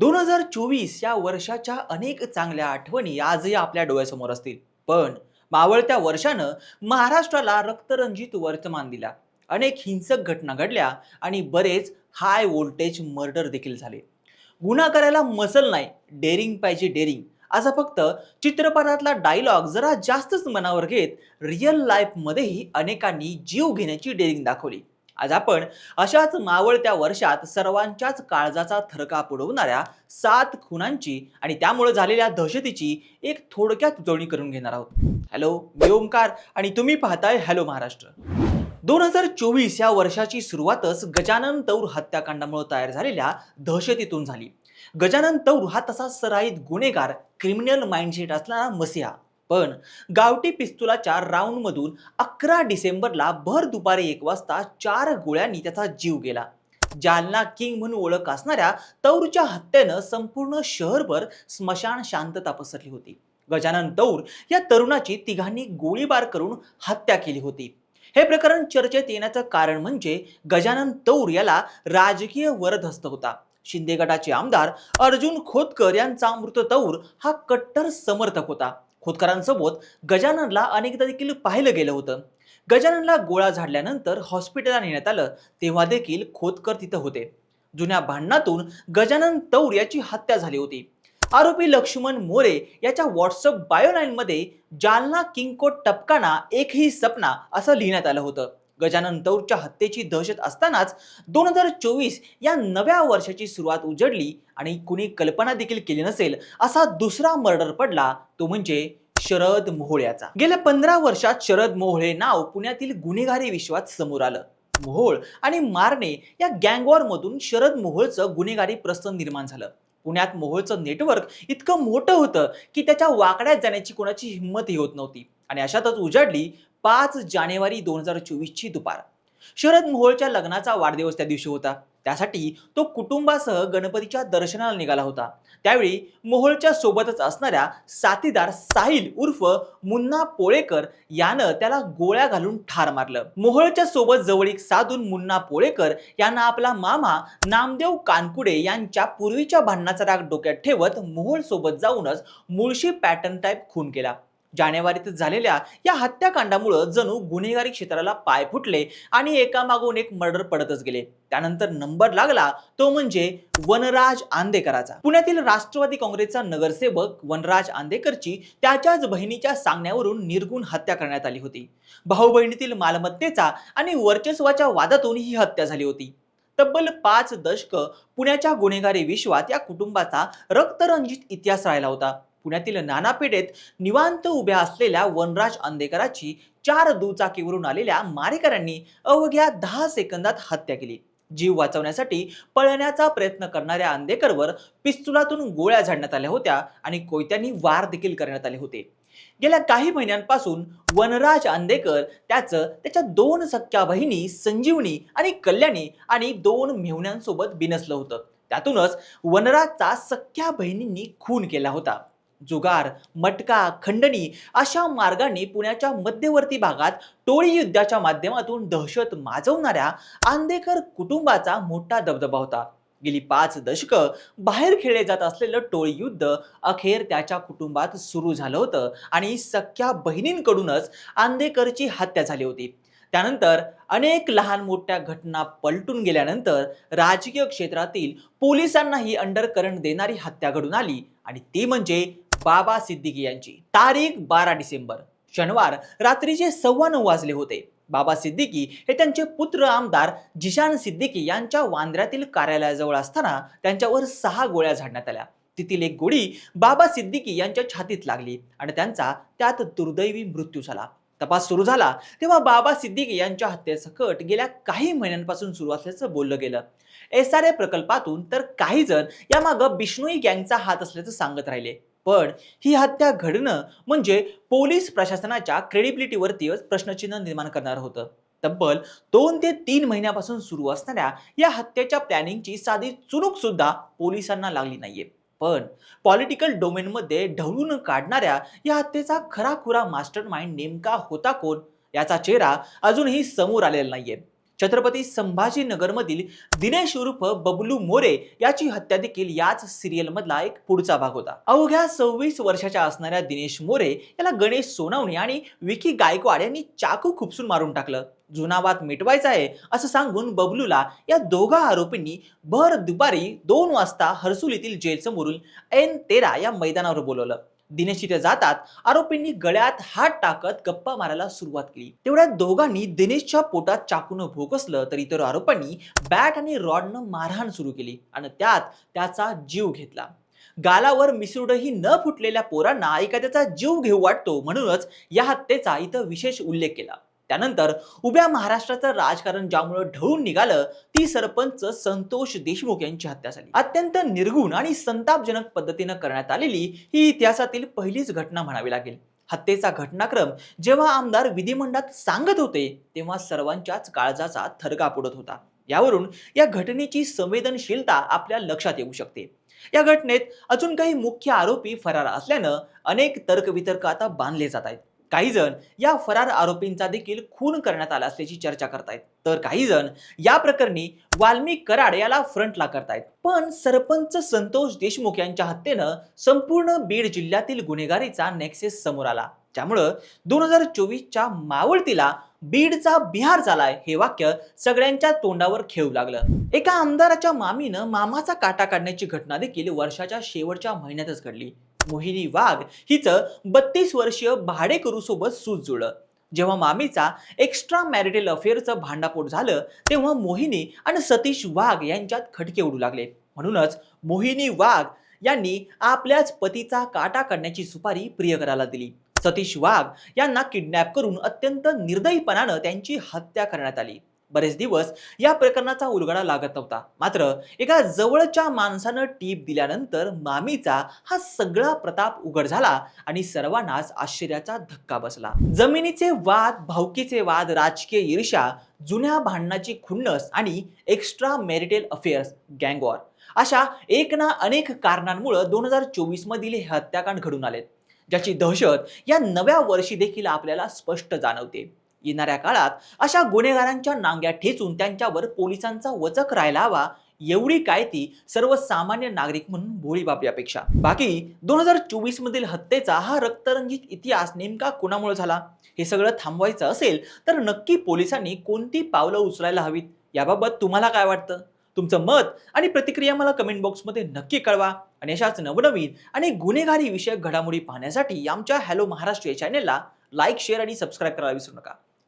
दोन हजार चोवीस या वर्षाच्या अनेक चांगल्या आठवणी आजही आपल्या डोळ्यासमोर असतील. पण मावळत्या वर्षानं महाराष्ट्राला रक्तरंजित वर्तमान दिला. अनेक हिंसक घटना घडल्या आणि बरेच हाय व्होल्टेज मर्डर देखील झाले. गुन्हा करायला मसल नाही डेअरिंग पाहिजे डेअरिंग असा फक्त चित्रपटातला डायलॉग जरा जास्तच मनावर घेत रिअल लाईफमध्येही अनेकांनी जीव घेण्याची डेअरिंग दाखवली. आज आपण अशाच मावळत्या वर्षात सर्वांच्याच काळजाचा थरका पुरवणाऱ्या सात खुनांची आणि त्यामुळे झालेल्या दहशतीची एक थोडक्यात जोडणी करून घेणार आहोत. हॅलो मी ओमकार आणि तुम्ही पाहताय हॅलो महाराष्ट्र. दोन हजार चोवीस या वर्षाची सुरुवातच गजानन तौर हत्याकांडामुळे तयार झालेल्या दहशतीतून झाली. गजानन तौर हा तसा सराईत गुन्हेगार क्रिमिनल माइंडसेट असणारा मसिहा. पण गावठी पिस्तुलाच्या राऊंडमधून अकरा डिसेंबरला भर दुपारी एक वाजता चार गोळ्यांनी त्याचा जीव गेला. जालना किंग म्हणून ओळख असणाऱ्या तौरच्या हत्येनं संपूर्ण शहरभर स्मशान शांतता पसरली होती. गजानन तौर या तरुणाची तिघांनी गोळीबार करून हत्या केली होती. हे प्रकरण चर्चेत येण्याचं कारण म्हणजे गजानन तौर याला राजकीय वरदहस्त होता. शिंदे गटाचे आमदार अर्जुन खोतकर यांचा मृत तौर हा कट्टर समर्थक होता. खोतकरांसोबत गजाननला अनेकदा देखील पाहिलं गेलं होतं. गजाननला गोळा झाडल्यानंतर हॉस्पिटलला नेण्यात आलं तेव्हा देखील खोतकर तिथं होते. जुन्या भांडणातून गजानन तौर याची हत्या झाली होती. आरोपी लक्ष्मण मोरे याच्या व्हॉट्सअप बायोलाईनमध्ये जालना किंगकोट टपकाना एकही सपना असं लिहिण्यात आलं होतं. गजानन तौरच्या हत्येची दहशत असतानाच दोन हजार चोवीस या नव्या वर्षाची सुरुवात उजडली आणि कुणी कल्पना देखील केली नसेल असा दुसरा मर्डर पडला तो म्हणजे शरद मोहोळ्याचा. गेल्या पंधरा वर्षात शरद मोहोळे नाव पुण्यातील गुन्हेगारी विश्वात समोर आलं. मोहोळ आणि मारणे या गँगवॉरमधून शरद मोहोळचं गुन्हेगारी प्रस्थान निर्माण झालं. पुण्यात मोहोळचं नेटवर्क इतकं मोठं होतं की त्याच्या वाकड्यात जाण्याची कोणाची हिंमतही होत नव्हती. आणि अशातच उजाडली पाच जानेवारी दोन हजार चोवीसची दुपार. शरद मोहोळच्या लग्नाचा वाढदिवस त्या दिवशी होता. त्यासाठी तो कुटुंबासह गणपतीच्या दर्शनाला निघाला होता. त्यावेळी मोहोळच्या सोबतच असणाऱ्या साथीदार साहिल उर्फ मुन्ना पोळेकर यानं त्याला गोळ्या घालून ठार मारलं. मोहोळच्या सोबत जवळीक साधून मुन्ना पोळेकर यांना आपला मामा नामदेव कानकुडे यांच्या पूर्वीच्या भांडणाचा राग डोक्यात ठेवत मोहोळ सोबत जाऊनच मुळशी पॅटर्न टाईप खून केला. जानेवारीत झालेल्या या हत्याकांडामुळं जणू गुन्हेगारी क्षेत्राला पाय फुटले आणि एकामागून एक मर्डर पडतच गेले. त्यानंतर नंबर लागला तो म्हणजे वनराज आंदेकराचा. पुण्यातील राष्ट्रवादी काँग्रेसचा नगरसेवक वनराज आंदेकरची त्याच्याच बहिणीच्या सांगण्यावरून निर्गुण हत्या करण्यात आली होती. भाऊ बहिणीतील मालमत्तेचा आणि वर्चस्वाच्या वादातून ही हत्या झाली होती. तब्बल पाच दशक पुण्याच्या गुन्हेगारी विश्वात या कुटुंबाचा रक्तरंजित इतिहास राहिला होता. पुण्यातील नानापेठेत निवांत उभ्या असलेल्या वनराज आंदेकराची चार दुचाकीवरून आलेल्या मारेकऱ्यांनी अवघ्या दहा सेकंदात हत्या केली. जीव वाचवण्यासाठी पळण्याचा प्रयत्न करणाऱ्या आंदेकरवर पिस्तुलातून गोळ्या झाडण्यात आल्या होत्या आणि कोयत्यांनी वार देखील करण्यात आले होते. गेल्या काही महिन्यांपासून वनराज आंदेकर त्याचं त्याच्या दोन सख्या बहिणी संजीवनी आणि कल्याणी आणि दोन मेहुण्यांसोबत बिनसलं होतं. त्यातूनच वनराजचा सख्या बहिणींनी खून केला होता. जुगार मटका खंडणी अशा मार्गाने पुण्याच्या मध्यवर्ती भागात टोळी युद्धाच्या माध्यमातून दहशत माजवणाऱ्या आंदेकर कुटुंबाचा मोठा दबदबा होता. गेली पाच दशकं बाहेर खेळले जात असलेलं टोळी युद्ध अखेर त्याच्या कुटुंबात सुरू झालं होतं आणि सख्या बहिणींकडूनच आंदेकरची हत्या झाली होती. त्यानंतर अनेक लहान मोठ्या घटना पलटून गेल्यानंतर राजकीय क्षेत्रातील पोलिसांनाही अंडर करंट देणारी हत्या घडून आली आणि ती म्हणजे बाबा सिद्दीकी यांची. तारीख बारा डिसेंबर शनिवार रात्रीचे सव्वा नऊ वाजले होते. बाबा सिद्दीकी हे त्यांचे पुत्र आमदार जिशान सिद्दीकी यांच्या वांद्र्यातील कार्यालयाजवळ असताना त्यांच्यावर सहा गोळ्या झाडण्यात आल्या. तिथील एक गोळी बाबा सिद्दीकी यांच्या छातीत लागली आणि त्यांचा त्यात दुर्दैवी मृत्यू झाला. तपास सुरू झाला तेव्हा बाबा सिद्दीकी यांच्या हत्येसकट गेल्या काही महिन्यांपासून सुरू असल्याचं बोललं गेलं. एस आर ए प्रकल्पातून तर काही जण यामागं बिष्णोई गँगचा हात असल्याचं सांगत राहिले. पण ही हत्या घडणं म्हणजे पोलीस प्रशासनाच्या क्रेडिबिलिटीवरतीच प्रश्नचिन्ह निर्माण करणार होतं. तब्बल दोन ते तीन महिन्यापासून सुरू असणाऱ्या या हत्येच्या प्लॅनिंगची साधी चुणूक सुद्धा पोलिसांना लागली नाहीये. पण पॉलिटिकल डोमेनमध्ये ढवळून काढणाऱ्या या हत्येचा खरा खुरा मास्टर माइंड नेमका होता कोण? याचा चेहरा अजूनही समोर आलेला नाहीये. छत्रपती संभाजीनगरमधील दिनेश उर्फ बबलू मोरे याची हत्या देखील याच सिरियलमधला एक पुढचा भाग होता. अवघ्या सव्वीस वर्षाच्या असणाऱ्या दिनेश मोरे याला गणेश सोनावणे आणि विकी गायकवाड यांनी चाकू खुपसून मारून टाकलं. जुना वाद मिटवायचा आहे असं सांगून बबलूला या दोघा आरोपींनी भर दुपारी दोन वाजता हर्सुलीतील येथील जेलसमोरून एन तेरा या मैदानावर बोलवलं. दिनेश तिथे जातात आरोपींनी गळ्यात हात टाकत गप्पा मारायला सुरुवात केली. तेवढ्यात दोघांनी दिनेशच्या पोटात चाकून भोकसलं तर इतर आरोपांनी बॅट आणि रॉडनं मारहाण सुरू केली आणि त्यात त्याचा जीव घेतला. गालावर मिसुडही न फुटलेल्या पोरांना एखाद्याचा जीव घेऊ वाटतो म्हणूनच या हत्येचा इथं विशेष उल्लेख केला. त्यानंतर उभ्या महाराष्ट्राचं राजकारण ज्यामुळे ढळून निघालं ती सरपंच संतोष देशमुख यांची हत्या झाली. अत्यंत निर्गुण आणि संतापजनक पद्धतीनं करण्यात आलेली ही इतिहासातील पहिलीच घटना म्हणावी लागेल. हत्येचा घटनाक्रम जेव्हा आमदार विधिमंडळात सांगत होते तेव्हा सर्वांच्याच काळजाचा थरका पुडत होता. यावरून या घटनेची संवेदनशीलता आपल्या लक्षात येऊ शकते. या घटनेत अजून काही मुख्य आरोपी फरार असल्यानं अनेक तर्कवितर्क आता बांधले जात आहेत. काही जण या फरार आरोपींचा देखील खून करण्यात आला असल्याची चर्चा करतायत. तर काही जण या प्रकरणी वाल्मिक कराड याला फ्रंटला करतायत. पण सरपंच संतोष देशमुख यांच्या हत्येनं संपूर्ण बीड जिल्ह्यातील गुन्हेगारीचा नेक्सेस समोर आला. त्यामुळं दोन हजार चोवीसच्या मावळतीला बीडचा बिहार झालाय हे वाक्य सगळ्यांच्या तोंडावर खेळू लागलं. एका आमदाराच्या मामीनं मामाचा काटा काढण्याची घटना देखील वर्षाच्या शेवटच्या महिन्यातच घडली. मोहिनी वाघ हिचं बत्तीस वर्षीय भाडेकरू सोबत सूज जुळलं. जेव्हा मामीचा एक्स्ट्रा मॅरिटल अफेअरचं भांडापोट झालं तेव्हा मोहिनी आणि सतीश वाघ यांच्यात खटके उडू लागले. म्हणूनच मोहिनी वाघ यांनी आपल्याच पतीचा काटा काढण्याची सुपारी प्रियकराला दिली. सतीश वाघ यांना किडनॅप करून अत्यंत निर्दयीपणानं त्यांची हत्या करण्यात आली. बरेच दिवस या प्रकरणाचा उलगडा लागत नव्हता. मात्र एका जवळच्या माणसानं टीप दिल्यानंतर मामीचा हा सगळा प्रताप उघड झाला आणि सर्वांनाच आश्चर्याचा धक्का बसला. जमिनीचे वाद भावकीचे वाद राजकीय ईर्ष्या जुन्या भांडणाची खुन्नस आणि एक्स्ट्रा मॅरिटल अफेअर्स गँगवॉर अशा एक ना अनेक कारणांमुळं दोन हजार चोवीस मधील हे हत्याकांड घडून आलेत ज्याची दहशत या नव्या वर्षी देखील आपल्याला स्पष्ट जाणवते. येणाऱ्या काळात अशा गुन्हेगारांच्या नांग्या ठेचून त्यांच्यावर पोलिसांचा वचक राहायला हवा एवढी काय ती सर्वसामान्य नागरिक म्हणून भोळी अपेक्षा बाकी दोन हजार चोवीस मधील हत्येचा हा रक्तरंजित इतिहास नेमका कुणामुळे झाला? हे सगळं थांबवायचं असेल तर नक्की पोलिसांनी कोणती पावलं उचलायला हवीत? याबाबत तुम्हाला काय वाटतं? तुमचं मत आणि प्रतिक्रिया मला कमेंट बॉक्समध्ये नक्की कळवा. आणि अशाच नवनवीन आणि गुन्हेगारी विषयक घडामोडी पाहण्यासाठी आमच्या हॅलो महाराष्ट्र या चॅनेलला लाईक शेअर आणि सबस्क्राईब करायला विसरू नका.